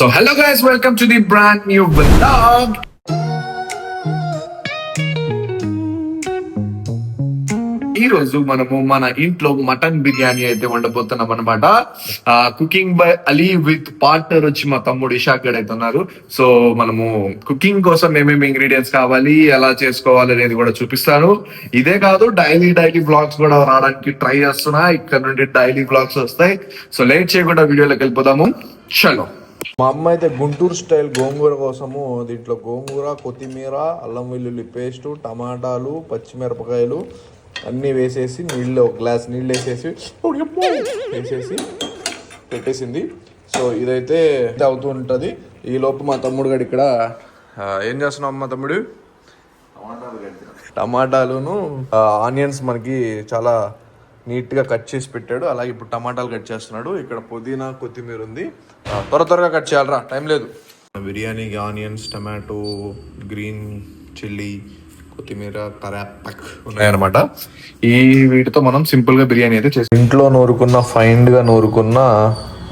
So hello guys welcome to the brand new blog ఈ రోజు మనము మన ఇంట్లో మటన్ బిర్యానీ అయితే వండబోతున్నాం అనమాట cooking by Ali with partner వచ్చి మా తమ్ముడు ఇషాక్ గడ్ అయితే ఉన్నారు. సో మనము కుకింగ్ కోసం ఏమేమి ఇంగ్రీడియంట్స్ కావాలి ఎలా చేసుకోవాలి అనేది కూడా చూపిస్తాను. ఇదే కాదు డైలీ డైలీ బ్లాగ్స్ కూడా రావడానికి ట్రై చేస్తున్నా. ఇక్కడ నుండి డైలీ బ్లాగ్స్ వస్తాయి. సో లేట్ చేయకుండా వీడియోలోకి వెళ్ళిపోదాము. చలో మా అమ్మ అయితే గుంటూరు స్టైల్ గోంగూర కోసము దీంట్లో గోంగూర కొత్తిమీర అల్లం వెల్లుల్లి పేస్ట్ టమాటాలు పచ్చిమిరపకాయలు అన్నీ వేసేసి నీళ్ళు ఒక గ్లాస్ నీళ్ళు వేసేసి వేసేసి పెట్టేసింది. సో ఇదైతే అవుతూ ఉంటుంది. ఈ లోపు మా తమ్ముడు గడు ఇక్కడ ఏం చేస్తున్నావు అమ్మ తమ్ముడు? టమాటాలును ఆనియన్స్ మనకి చాలా నీట్గా కట్ చేసి పెట్టాడు. అలాగే ఇప్పుడు టమాటాలు కట్ చేస్తున్నాడు. ఇక్కడ పుదీనా కొత్తిమీర ఉంది. త్వర త్వరగా కట్ చేయాలరా. టైం లేదు. బిర్యానీకి ఆనియన్స్ టమాటో గ్రీన్ చిల్లీ కొత్తిమీర కరాపక్ ఉన్నాయన్నమాట. ఈ వీటితో మనం సింపుల్గా బిర్యానీ అయితే చేసి ఇంట్లో నూరుకున్న ఫైన్గా నూరుకున్న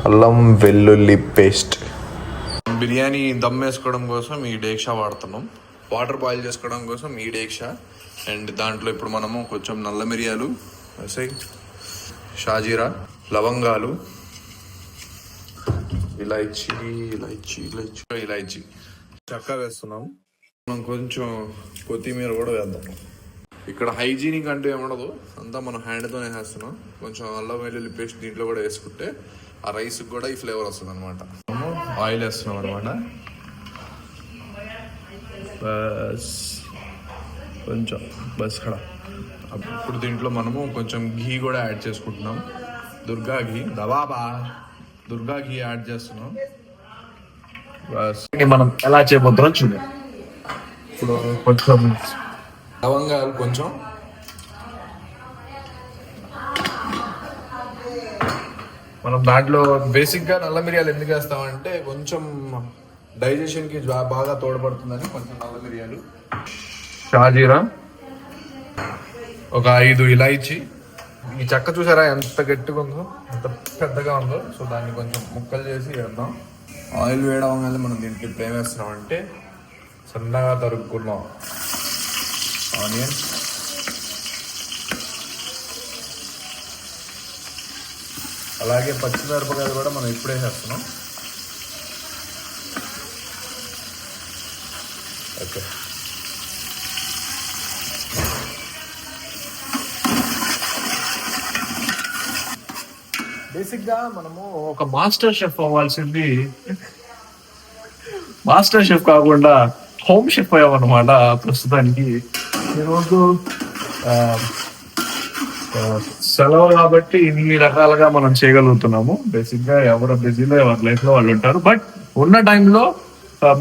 అల్లం వెల్లుల్లి పేస్ట్. బిర్యానీ దమ్ వేసుకోవడం కోసం ఈ డేక్షా వాడుతున్నాం. వాటర్ బాయిల్ చేసుకోవడం కోసం ఈ డేక్షా. అండ్ దాంట్లో ఇప్పుడు మనము కొంచెం నల్ల మిరియాలు వేసాయి షాజీరా లవంగాలు ఇలాచి ఇలాచి ఇలాచి ఇలాచి చక్క వేస్తున్నాం। మనం కొంచెం కొత్తిమీర కూడా వేద్దాం। ఇక్కడ హైజీనిక్ అంటూ ఏముండదు అంతా మనం హ్యాండ్తోనే వేస్తున్నాం కొంచెం అల్లం వెల్లుల్లి పేస్ట్ దీంట్లో కూడా వేసుకుంటే ఆ రైస్ కూడా ఈ ఫ్లేవర్ వస్తుంది అనమాట ఆయిల్ వేస్తున్నాం అనమాట బస్ కొంచెం బస్ కడ. ఇప్పుడు దీంట్లో మనము కొంచెం ఘీ కూడా యాడ్ చేసుకుంటున్నాం. దుర్గా ఘీ దబాబా. దుర్గా ఘీ యాడ్ చేస్తున్నాం. మనం ఎలా చేయబోతున్నాం చూద్దాం ఇప్పుడు కొంచెం లవంగాలు కొంచెం. మనం దాంట్లో బేసిక్గా నల్ల మిరియాలు ఎందుకు వేస్తామంటే కొంచెం డైజెషన్కి జా- బాగా తోడ్పడుతుందని కొంచెం నల్ల మిరియాలు. షాజీరా. ఒక ఐదు ఇలాచి ఈ చెక్క చూసారా? ఎంత గట్టిగా ఉందో ఎంత పెద్దగా ఉందో. సో దాన్ని కొంచెం ముక్కలు చేసి వేద్దాం. ఆయిల్ వేయడం మనం దీంట్లో ప్రేమ ఏం వేస్తున్నాం అంటే సన్నగా తరుక్కున్నాం ఆనియన్. అలాగే పచ్చిమిరపకాయలు కూడా మనం ఇప్పుడే వేస్తున్నాం. ఓకే. బేసిక్గా మనము ఒక మాస్టర్ షెఫ్ అవ్వాల్సింది మాస్టర్ షెఫ్ కాకుండా హోమ్ షెఫ్ అయ్యామన్నమాట ప్రస్తుతానికి. ఈరోజు సెలవు కాబట్టి ఇన్ని రకాలుగా మనం చేయగలుగుతున్నాము. బేసిక్గా ఎవరు బిజీలో ఎవరి లైఫ్లో వాళ్ళు ఉంటారు. బట్ ఉన్న టైంలో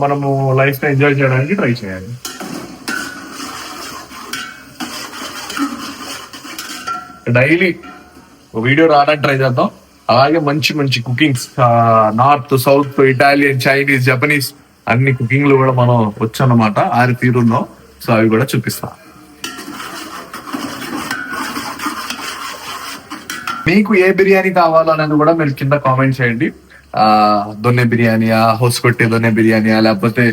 మనము లైఫ్ని ఎంజాయ్ చేయడానికి ట్రై చేయాలి. డైలీ ఒక వీడియో రావడానికి ట్రై చేద్దాం. అలాగే మంచి మంచి cookings north south Italian Chinese Japanese అన్ని కుకింగ్లు కూడా మనం వచ్చానమాట ఆరి తీరులో సో అవి కూడా చూపిస్తా. మీకు ఏ బిర్యానీ కావాలో అనేది కూడా మీరు కింద కామెంట్ చేయండి. ఆ దొన్నె బిర్యానీయా హోస్కొట్టే దొన్నె బిర్యానీయా లేకపోతే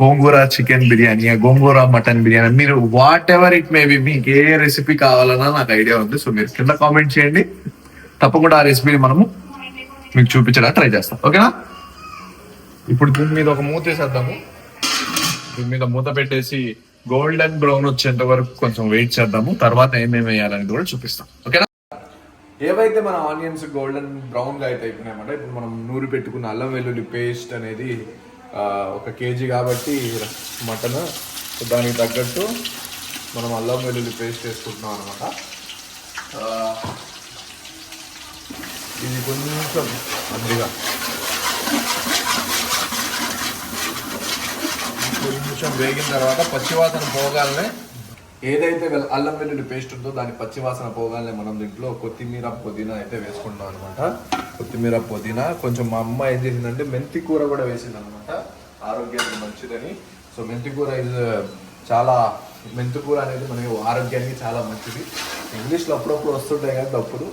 గోంగూర చికెన్ బిర్యానీ గోంగూర మటన్ బిర్యానీ మీరు whatever it may be మీకు ఏ రెసిపీ కావాలన్నా నాకు ఐడియా ఉంది. సో మీరు కింద కామెంట్ చేయండి. తప్పకుండా ఆ రెసిపీని మనము మీకు చూపించడానికి ట్రై చేస్తాం. ఓకేనా? ఇప్పుడు దీని మీద ఒక మూత వేసేద్దాము. దీని మీద మూత పెట్టేసి గోల్డెన్ బ్రౌన్ వచ్చేంత వరకు కొంచెం వెయిట్ చేద్దాము. తర్వాత ఏమేమి వేయాలనేది కూడా చూపిస్తాం. ఓకేనా? ఏవైతే మన ఆనియన్స్ గోల్డెన్ బ్రౌన్గా అయితే అయిపోయినాయన్నమాట ఇప్పుడు మనం నూరి పెట్టుకున్న అల్లం వెల్లుల్లి పేస్ట్ అనేది ఆ, ఒక కేజీ కాబట్టి మటన్. దానికి తగ్గట్టు మనం అల్లం వెల్లుల్లి పేస్ట్ వేసుకుంటున్నాం అనమాట ఇది కొంచెం అద్దిగా కొంచెం వేగిన తర్వాత పచ్చివాసన పోగానే ఏదైతే అల్లం వెల్లుల్లి పేస్ట్ ఉందో దాని పచ్చివాసన పోగానే మనం దీంట్లో కొత్తిమీర పుదీనా అయితే వేసుకుంటాం అనమాట కొత్తిమీర పుదీనా కొంచెం మా అమ్మ ఏం చేసిందంటే మెంతి కూర కూడా వేసింది అనమాట ఆరోగ్యానికి మంచిదని. సో మెంతి కూర ఇది uh, చాలా మెంతి కూర అనేది మనకి ఆరోగ్యానికి చాలా మంచిది. ఇంగ్లీష్లో అప్పుడప్పుడు వస్తుంటాయి కానీ తప్పుడు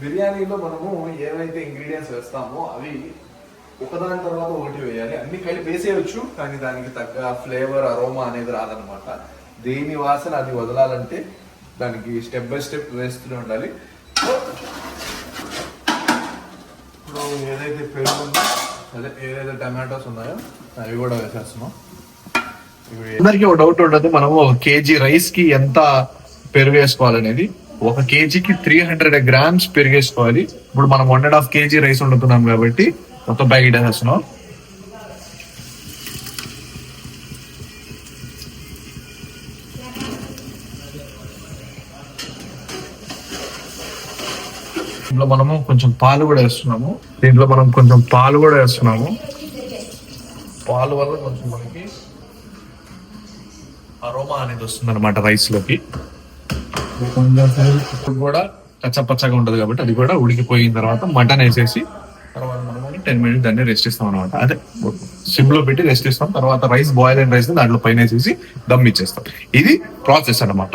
బిర్యానీలో మనము ఏవైతే ఇంగ్రీడియంట్స్ వేస్తామో అవి ఒకదాని తర్వాత ఒకటి వేయాలి. అన్ని కలిపి వేసేయచ్చు కానీ దానికి తగ్గ ఫ్లేవర్ అరోమా అనేది రాదనమాట దేని వాసన అది వదలాలంటే దానికి స్టెప్ బై స్టెప్ వేస్తూనే ఉండాలి. ఇప్పుడు ఏదైతే పెరుగు ఉందో అదే ఏదైతే టమాటోస్ ఉన్నాయో అవి కూడా వేసేస్తున్నాం. అందరికీ ఒక డౌట్ ఉండదు మనము కేజీ రైస్కి ఎంత పెరుగు వేసుకోవాలనేది ఒక కేజీకి త్రీ హండ్రెడ్ గ్రామ్స్ పెరిగేసుకోవాలి. ఇప్పుడు మనం one and half KG rice వండుతున్నాం కాబట్టి మొత్తం బ్యాగ్ వేసేస్తున్నాం దీంట్లో మనము కొంచెం పాలు కూడా వేస్తున్నాము. దీంట్లో మనం కొంచెం పాలు కూడా వేస్తున్నాము. పాలు వల్ల కొంచెం మనకి అరోమా అనేది వస్తుంది అనమాట రైస్లోకి కూడా కచ్చపచ్చగా ఉంటది కాబట్టి అది కూడా ఉడికిపోయిన తర్వాత మటన్ వేసేసి తర్వాత మనం టెన్ మినిట్స్ దాన్ని రెస్ట్ ఇస్తాం అనమాట అదే సిమ్లో పెట్టి రెస్ట్ ఇస్తాం తర్వాత రైస్ బాయిల్ అయిన రైస్ దాంట్లో పైన వేసేసి దమ్ ఇచ్చేస్తాం. ఇది ప్రాసెస్ అన్నమాట.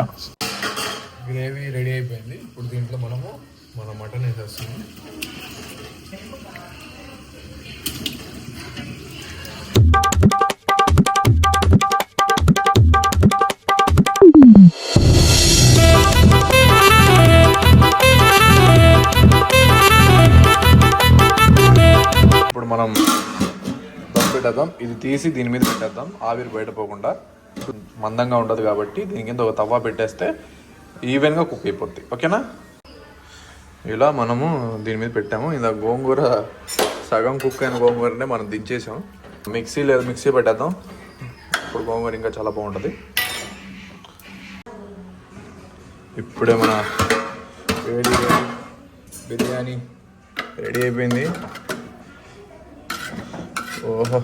గ్రేవీ రెడీ అయిపోయింది. ఇప్పుడు దీంట్లో మనము మన మటన్ వేసేస్తుంది మనం దమ్ పెట్టేద్దాం ఇది తీసి దీని మీద పెట్టేద్దాం. ఆవిరి బయటపోకుండా మందంగా ఉండదు కాబట్టి దీని కింద ఒక తవ్వ పెట్టేస్తే ఈవెన్గా కుక్ అయిపోద్ది. ఓకేనా? ఇలా మనము దీని మీద పెట్టాము. ఇలా గోంగూర సగం కుక్ అయిన గోంగూరనే మనం దించేసాం. మిక్సీ లేదా మిక్సీ పెట్టేద్దాం. ఇప్పుడు గోంగూర ఇంకా చాలా బాగుంటుంది. ఇప్పుడే మన వేడి బిర్యానీ రెడీ అయిపోయింది. ఓహో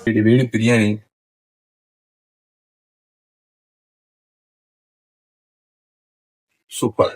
వేడి వేడి బిర్యానీ సూపర్